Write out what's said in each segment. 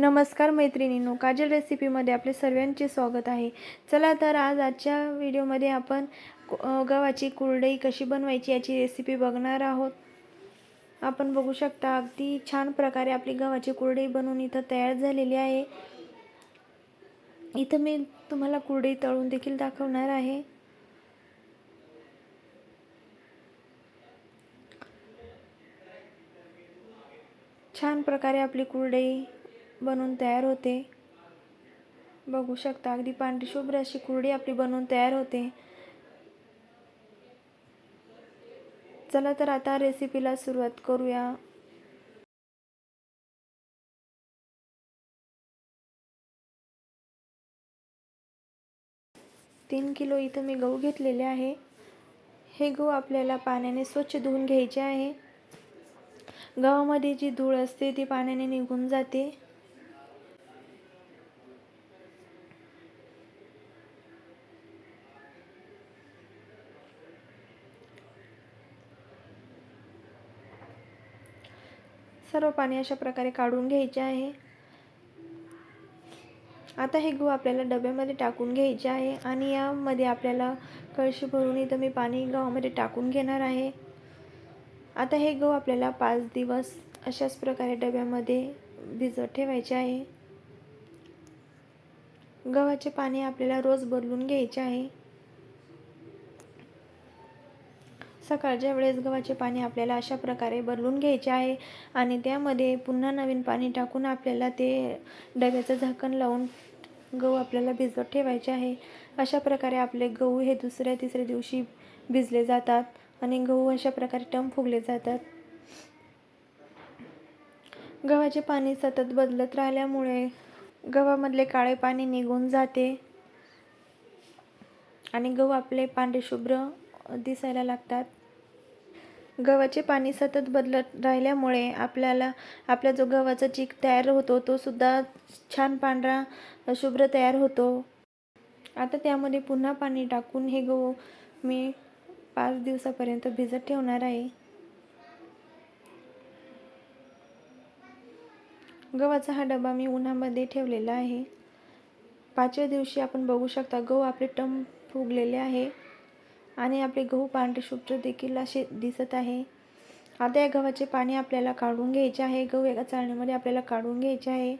नमस्कार मैत्रिणींनो काजल रेसिपीमध्ये आपले सर्वांचे स्वागत आहे. चला तर आज आजच्या व्हिडिओमध्ये आपण गव्हाची कुरडई कशी बनवायची याची रेसिपी बघणार आहोत. आपण बघू शकता अगदी छान प्रकारे आपली गव्हाची कुरडई बनवून इथं तयार झालेली आहे. इथं मी तुम्हाला कुरडई तळून देखील दाखवणार आहे. छान प्रकारे आपली कुरडई बनवून तयार होते. बघू शकता अगदी पांढरी शुभ्र अशी कुरडी आपली बनवून तयार होते. चला तर आता रेसिपीला सुरुवात करूया. तीन किलो इथं मी गहू घेतलेले आहे. हे गहू आपल्याला पाण्याने स्वच्छ धुवून घ्यायचे आहे. गव्हामध्ये जी धूळ असते ती पाण्याने निघून जाते. सर्व पाणी अशा प्रकारे काढून घ्यायचे आहे. आता हे गहू आपल्याला डब्यामध्ये टाकून घ्यायचे आहे आणि यामध्ये आपल्याला कळशी भरून इथं मी पाणी गव्हामध्ये टाकून घेणार आहे. आता हे गहू आपल्याला पाच दिवस अशाच प्रकारे डब्यामध्ये भिजत ठेवायचे आहे. गव्हाचे पाणी आपल्याला रोज बदलून घ्यायचे आहे. सकाळच्या वेळेस गव्हाचे पाणी आपल्याला अशा प्रकारे बदलून घ्यायचे आहे आणि त्यामध्ये पुन्हा नवीन पाणी टाकून आपल्याला ते डब्याचं झाकण लावून गहू आपल्याला भिजत ठेवायचे आहे. अशा प्रकारे आपले गहू हे दुसऱ्या तिसऱ्या दिवशी भिजले जातात आणि गहू अशा प्रकारे टम फुगले जातात. गव्हाचे पाणी सतत बदलत राहिल्यामुळे गव्हामधले काळे पाणी निघून जाते आणि गहू आपले पांढरे शुभ्र दिसायला लागतात. गव्हाचे पाणी सतत बदलत राहिल्यामुळे आपल्याला आपला जो गव्हाचा चीक तयार होतो तो सुद्धा छान पांढरा शुभ्र तयार होतो. आता त्यामध्ये पुन्हा पाणी टाकून हे गहू मी पाच दिवसापर्यंत भिजत ठेवणार आहे. गव्हाचा हा डबा मी उन्हामध्ये ठेवलेला आहे. पाचव्या दिवशी आपण बघू शकता गहू आपले टम फुगलेले आहे. आणि आपले गहू पांढरे शुभ्र देखील असे दिसत आहे. आता या गव्हाचे पाणी आपल्याला काढून घ्यायचे आहे. गहू एका चाळणीमध्ये आपल्याला काढून घ्यायचे आहे.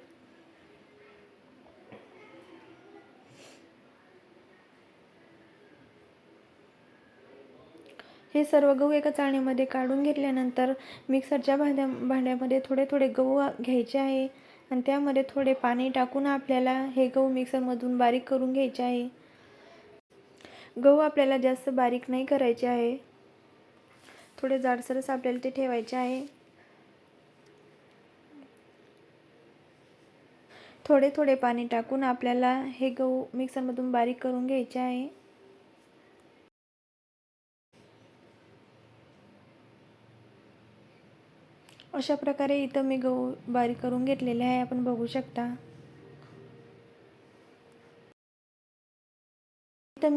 हे सर्व गहू एका चाळणीमध्ये काढून घेतल्यानंतर मिक्सरच्या भांड्या भांड्यामध्ये थोडे थोडे गहू घ्यायचे आहे. आणि त्यामध्ये थोडे पाणी टाकून आपल्याला हे गहू मिक्सरमधून बारीक करून घ्यायचे आहे. गहू आपल्याला जास्त बारीक नाही करायचे आहे. थोडे जाडसरच आपल्याला ते ठेवायचे आहे. थोडे थोडे पाणी टाकून आपल्याला हे गहू मिक्सरमधून बारीक करून घ्यायचे आहे. अशा प्रकारे इथं मी गहू बारीक करून घेतलेले आहे. आपण बघू शकता.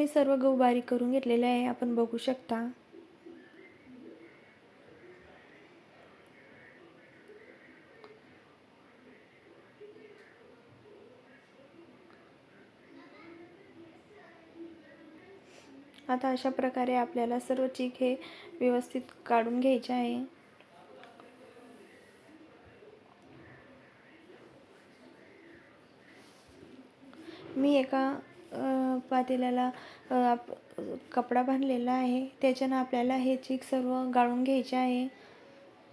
मी सर्व गहू बारीक करून घेतलेले आहे. आपण बघू शकता. आता अशा प्रकारे आपल्याला सर्व चीक हे व्यवस्थित काढून घ्यायचे आहे. मी एका अ, पातेल्याला आप- कपडा बांधलेला आहे. त्याच्यानं आपल्याला हे चीक सर्व गाळून घ्यायचे आहे.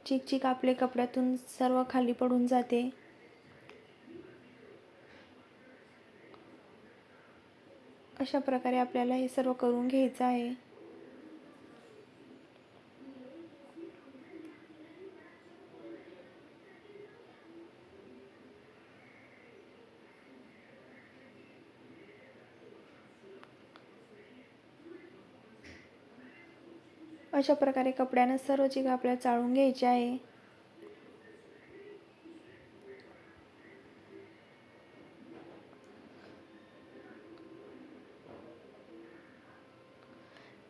चीक चीक आपले कपड्यातून सर्व खाली पडून जाते. अशा प्रकारे आपल्याला हे सर्व करून घ्यायचं आहे. अशा प्रकारे कपड्यानं सर्व चीक आपल्याला चाळून घ्यायची आहे.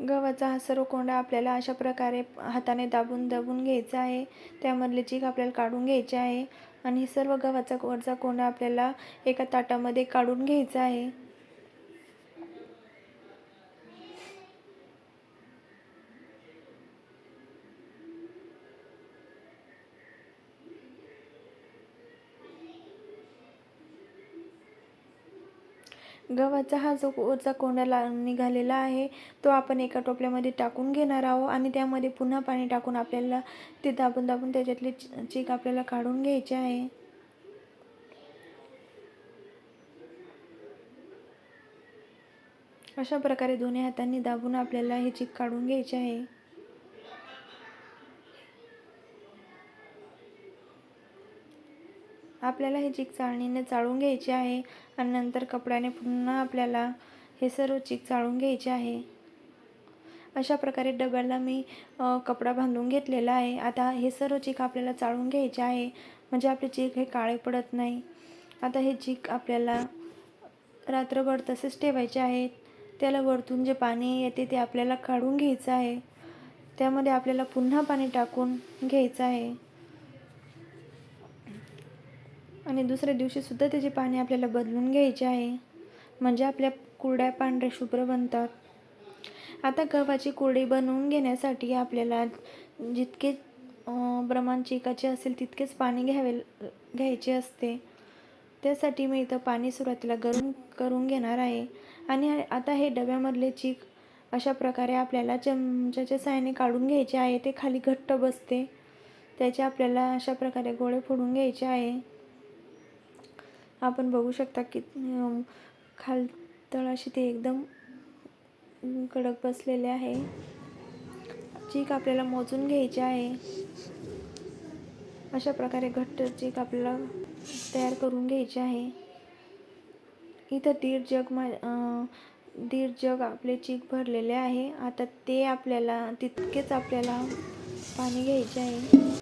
गव्हाचा हा सर्व कोंडा आपल्याला अशा प्रकारे हाताने दाबून दाबून घ्यायचा आहे. त्यामधले चीक आपल्याला काढून घ्यायचे आहे. आणि सर्व गव्हाचा वरचा कोंडा आपल्याला एका ताटामध्ये काढून घ्यायचा आहे. गव्हाचा हा जो वरचा कोंडा ला निघालेला आहे तो आपण एका टोपल्यामध्ये टाकून घेणार आहोत आणि त्यामध्ये पुन्हा पाणी टाकून आपल्याला ते दाबून दाबून त्याच्यातले चीक आपल्याला काढून घ्यायचे आहे. अशा प्रकारे दोन्ही हातांनी दाबून आपल्याला हे चीक काढून घ्यायचे आहे. आपल्याला हे चीक चाळणीने चाळून घ्यायचे आहे आणि नंतर कपड्याने पुन्हा आपल्याला हे सर्व चीक चाळून घ्यायचे आहे. अशा प्रकारे डब्याला मी कपडा बांधून घेतलेला आहे. आता हे सर्व चीक आपल्याला चाळून घ्यायचे आहे. म्हणजे आपले चीक हे काळे पडत नाही. आता हे चीक आपल्याला रात्रभर तसेच ठेवायचे आहेत त्याला वरतून जे पाणी येते ते आपल्याला काढून घ्यायचं आहे. त्यामध्ये आपल्याला पुन्हा पाणी टाकून घ्यायचं आहे. आणि दुसऱ्या दिवशीसुद्धा त्याचे पाणी आपल्याला बदलून घ्यायचे आहे. म्हणजे आपल्या कुरड्या पांढऱ्या शुभ्र बनतात. आता गव्हाची कुरडी बनवून घेण्यासाठी आपल्याला जितके प्रमाण चिकाचे असेल तितकेच पाणी घ्यावे घ्यायचे असते. त्यासाठी मी इथं पाणी सुरुवातीला गरम करून घेणार आहे. आणि आता हे डब्यामधले चीक अशा प्रकारे आपल्याला चमच्याच्या साहाय्याने काढून घ्यायचे आहे. ते खाली घट्ट बसते. त्याचे आपल्याला अशा प्रकारे गोळे फोडून घ्यायचे आहे. आपण बघू शकता की खाल तळाशी ते एकदम कडक बसलेले आहे. चीक आपल्याला मोजून घ्यायची आहे. अशा प्रकारे घट्ट चीक आपल्याला तयार करून घ्यायची आहे. इथं दीड जग मा दीड जग आपले चीक भरलेले आहे. आता ते आपल्याला तितकेच आपल्याला पाणी घ्यायचे आहे.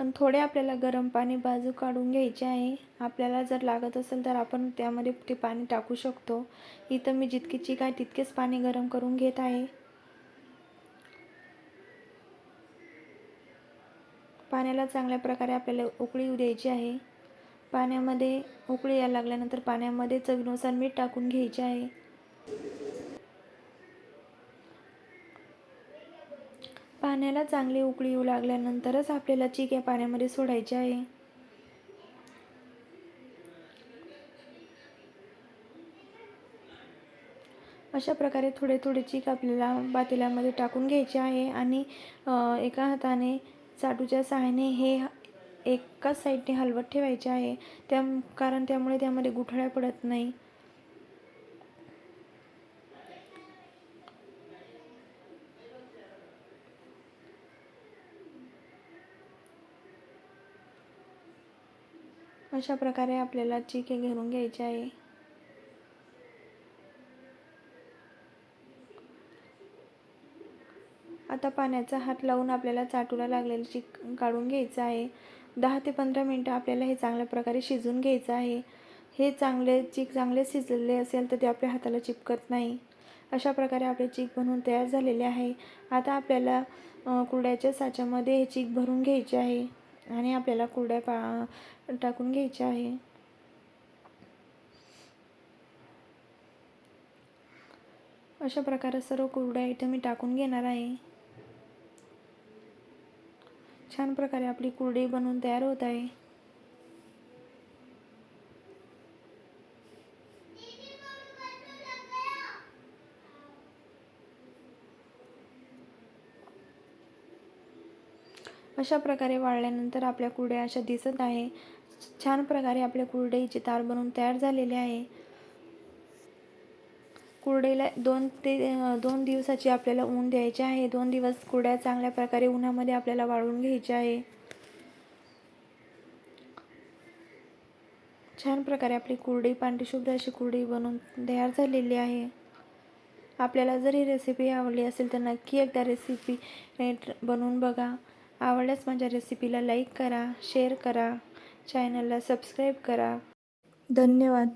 पण थोडे आपल्याला गरम पाणी बाजू काढून घ्यायचे आहे. आपल्याला जर लागत असेल तर आपण त्यामध्ये ते पाणी टाकू शकतो. इथं मी जितकी चीक आहे तितकेच पाणी गरम करून घेत आहे. पाण्याला चांगल्या प्रकारे आपल्याला उकळी येऊ द्यायची आहे. पाण्यामध्ये उकळी यायला लागल्यानंतर पाण्यामध्ये चवीनुसार मीठ टाकून घ्यायचे आहे. पाण्याला चांगली उकळी येऊ लागल्यानंतरच आपल्याला चीक या पाण्यामध्ये सोडायचे आहे. अशा प्रकारे थोडे थोडे चीक आपल्याला पातेल्यामध्ये टाकून घ्यायचे आहे आणि एका हाताने चाटूच्या सहाय्याने हे एकाच साईडने हलवत ठेवायचे आहे. त्या कारण त्यामुळे त्यामध्ये गुठळ्या पडत नाही. अशा प्रकारे आपल्याला चिके घेऊन घ्यायचे आहे. आता पाण्याचा हात लावून आपल्याला चाटूला लागलेलं चिक काढून घ्यायचं आहे. दहा ते पंधरा मिनटं आपल्याला हे चांगल्या प्रकारे शिजून घ्यायचं आहे. हे चांगले चिक चांगले शिजलेले असेल तर ते आपल्या हाताला चिपकत नाही. अशा प्रकारे आपले चीक बनवून तयार झालेले आहे. आता आपल्याला कुरड्याच्या साच्यामध्ये हे चीक भरून घ्यायचे आहे. आणि आपल्याला कुरड्या पा टाकून घ्यायच्या आहे. अशा प्रकारे सर्व कुरड्या इथं मी टाकून घेणार आहे. छान प्रकारे आपली कुरडी बनवून तयार होत आहे. अशा प्रकारे वाळल्यानंतर आपल्या कुरड्या अशा दिसत आहे. छान प्रकारे आपल्या कुरडईचे तार बनवून तयार झालेले आहे. कुरडईला दोन ते दोन दिवसाची आपल्याला ऊन द्यायचे आहे. दोन दिवस कुरड्या चांगल्या प्रकारे उन्हामध्ये आपल्याला वाळून घ्यायचे आहे. छान प्रकारे आपली कुरडई पांढरी शुभ्र अशी कुरडई बनवून तयार झालेली आहे. आपल्याला जर ही रेसिपी आवडली असेल तर नक्की एकदा रेसिपी बनवून बघा. आवडल्यास माझ्या रेसिपीला लाईक करा शेअर करा चॅनलला सबस्क्राईब करा. धन्यवाद.